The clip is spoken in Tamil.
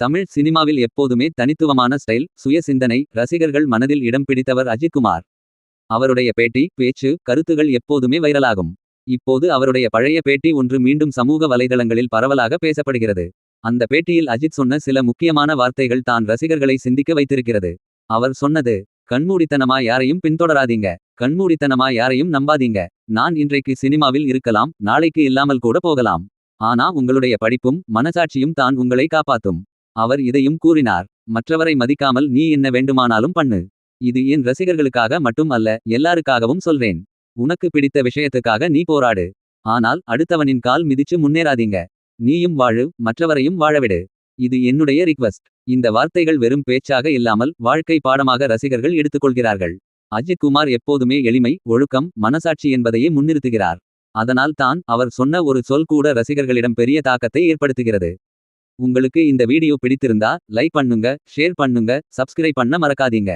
தமிழ் சினிமாவில் எப்போதுமே தனித்துவமான ஸ்டைல் சுய சிந்தனை ரசிகர்கள் மனதில் இடம் பிடித்தவர் அஜித்குமார். அவருடைய பேட்டி பேச்சு கருத்துகள் எப்போதுமே வைரலாகும். இப்போது அவருடைய பழைய பேட்டி ஒன்று மீண்டும் சமூக வலைதளங்களில் பரவலாக பேசப்படுகிறது. அந்த பேட்டியில் அஜித் சொன்ன சில முக்கியமான வார்த்தைகள் தான் ரசிகர்களை சிந்திக்க வைத்திருக்கிறது. அவர் சொன்னது கண்மூடித்தனமா யாரையும் பின்தொடராதீங்க. கண்மூடித்தனமா யாரையும் நம்பாதீங்க. நான் இன்றைக்கு சினிமாவில் இருக்கலாம் நாளைக்கு இல்லாமல் கூட போகலாம். ஆனா உங்களுடைய படிப்பும் மனசாட்சியும் தான் உங்களை காப்பாத்தும். அவர் இதையும் கூறினார் மற்றவரை மதிக்காமல் நீ என்ன வேண்டுமானாலும் பண்ணு. இது என் ரசிகர்களுக்காக மட்டும் அல்ல எல்லாருக்காகவும் சொல்றேன் உனக்கு பிடித்த விஷயத்துக்காக நீ போராடு. ஆனால் அடுத்தவனின் கால் மிதிச்சு முன்னேறாதீங்க. நீயும் வாழு மற்றவரையும் வாழவிடு. இது என்னுடைய ரிக்வஸ்ட் இந்த வார்த்தைகள் வெறும் பேச்சாக இல்லாமல் வாழ்க்கை பாடமாக ரசிகர்கள் எடுத்துக்கொள்கிறார்கள். அஜித் குமார் எப்போதுமே எளிமை ஒழுக்கம் மனசாட்சி என்பதையே முன்னிறுத்துகிறார். அதனால் தான் அவர் சொன்ன ஒரு சொல் கூட ரசிகர்களிடம் பெரிய தாக்கத்தை ஏற்படுத்துகிறது. உங்களுக்கு இந்த வீடியோ பிடித்திருந்தா லைக் பண்ணுங்க ஷேர் பண்ணுங்க சப்ஸ்கிரைப் பண்ண மறக்காதீங்க.